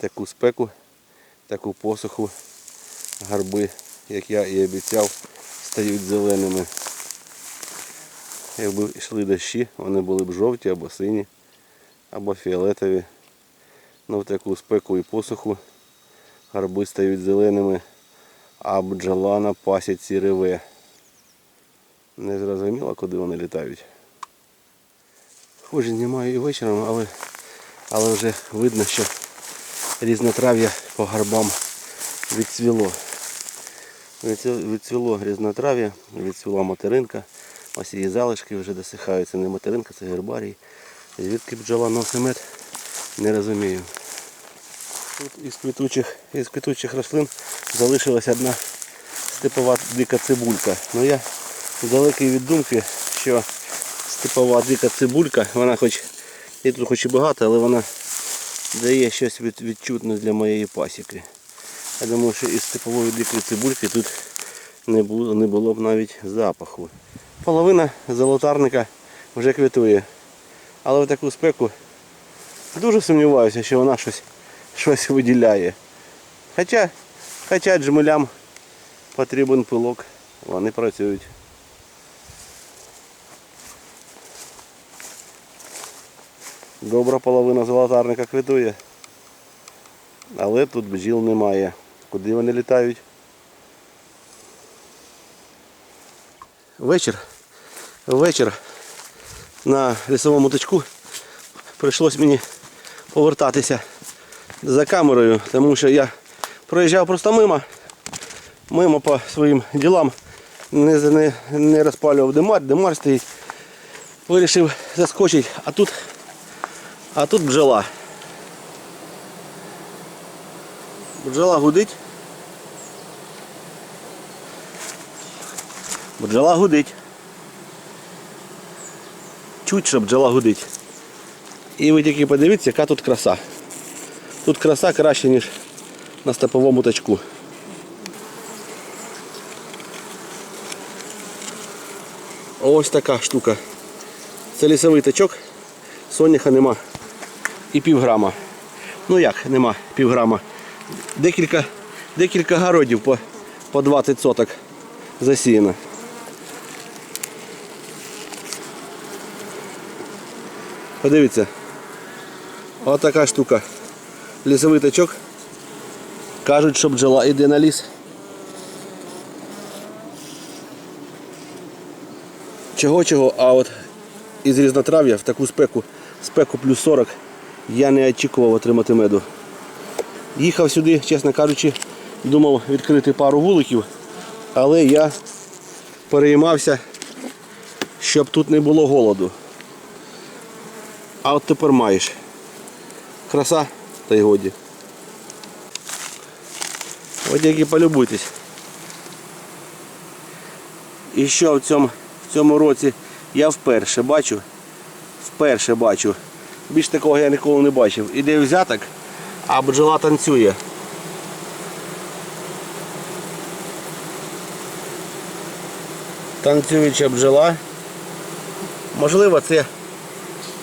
таку спеку, таку посуху, гарби, як я і обіцяв, стають зеленими. Якби йшли дощі, вони були б жовті або сині, або фіолетові. Ну в таку спеку і посуху гарби стають зеленими, а бджола на пасіці реве. Не зрозуміло, куди вони літають. Хоч знімаю і вечором, але, але вже видно, що різнотрав'я по гарбам відцвіло. Відцвіло- різнотрав'я, відцвіла материнка. Ось її залишки вже досихають. Це не материнка, це гербарій. Звідки бджола носить мед, не розумію. Тут із квітучих, із квітучих рослин залишилась одна степова дика цибулька. Ну я далекий від думки, що степова дика цибулька, вона хоч і тут хоч і багато, але вона дає щось від, відчутне для моєї пасіки. Я думаю, що із степової дикої цибульки тут не було, не було б навіть запаху. Половина золотарника вже квітує. Але в таку спеку дуже сумніваюся, що вона щось, щось виділяє. Хоча, хоча джмелям потрібен пилок, вони працюють. Добра половина золотарника квітує. Але тут бджіл немає. Куди вони літають? Вечір. Вечір на лісовому точку прийшлось мені повертатися за камерою, тому що я проїжджав просто мимо, мимо по своїм ділам, не, не, не розпалював димар, димар стоїть. Вирішив заскочити, а тут, а тут бджола. Бджола гудить. Бджола гудить. Чуть, що бджола гудить. І ви тільки подивіться, яка тут краса. Тут краса краще, ніж на степовому тачку. Ось така штука. Це лісовий тачок, соняха нема. І півграма. Ну як нема півграма. Декілька, декілька городів по, по 20 соток засіяно. Подивіться. Ось така штука. Лісовий тачок. Кажуть, що бджола йде на ліс. Чого чого, а от із різнотрав'я в таку спеку, спеку плюс 40, я не очікував отримати меду. Їхав сюди, чесно кажучи, думав відкрити пару вуликів, але я переймався, щоб тут не було голоду. А от тепер маєш. Краса та й годі. От і полюбуйтесь. І що в цьому, в цьому році я вперше бачу, вперше бачу. Більш такого я ніколи не бачив. Іде взяток, а бджола танцює. Танцююча бджола. Можливо, це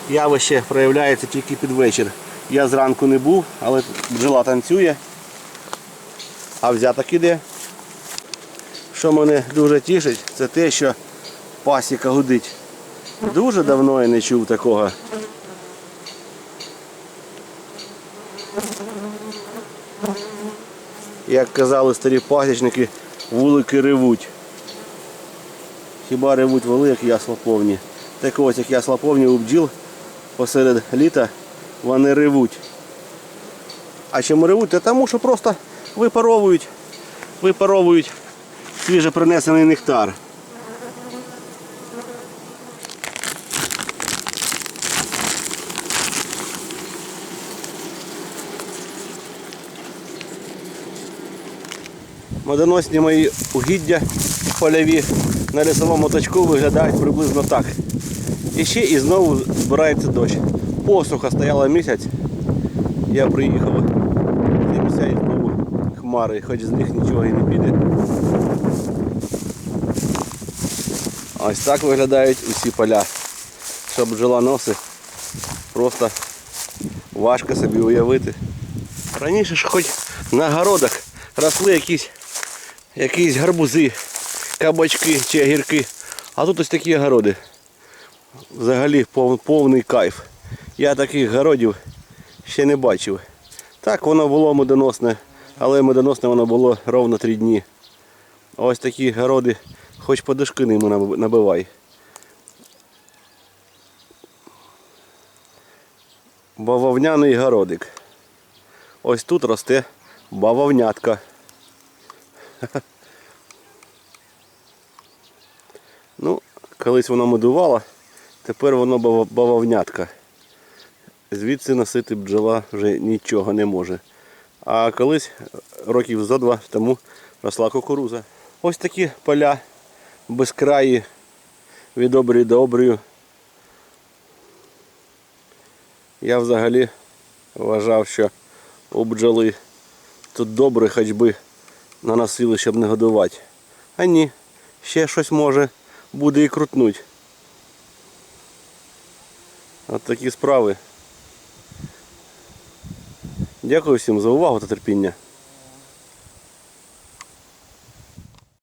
явище проявляється тільки під вечір. Я зранку не був, але бджола танцює, а взяток іде. Що мене дуже тішить, це те, що пасіка гудить. Дуже давно я не чув такого. Як казали старі пасічники, вулики ревуть. Хіба ревуть воли, як ясла повні. Так ось, як ясла повні у бджіл посеред літа вони ревуть. А чому ревуть? Та тому що просто випаровують, випаровують свіже принесений нектар. Медоносні мої угіддя польові на лісовому точку виглядають приблизно так. І ще і знову збирається дощ. Посуха стояла місяць. Я приїхав. Дивлюся і знову хмари, хоч з них нічого і не піде. Ось так виглядають усі поля. Щоб бджола носи, просто важко собі уявити. Раніше ж хоч на городах росли якісь, якісь гарбузи, кабачки чи огірки. А тут ось такі огороди. Взагалі пов- повний кайф. Я таких городів ще не бачив. Так, воно було медоносне, але медоносне воно було ровно три дні. Ось такі городи, хоч по дошки ними набивай. Бавовняний городик. Ось тут росте бавовнятка. Ну, колись воно медувало, тепер воно бавовнятка. Звідси носити бджола вже нічого не може. А колись, років зо два тому, росла кукуруза. Ось такі поля безкраї, від обрію до обрію. Я взагалі вважав, що у бджоли тут добре хоч би наносили, щоб не годувати. А ні, ще щось може буде і крутнуть. От такі справи. Дякую всім за увагу та терпіння.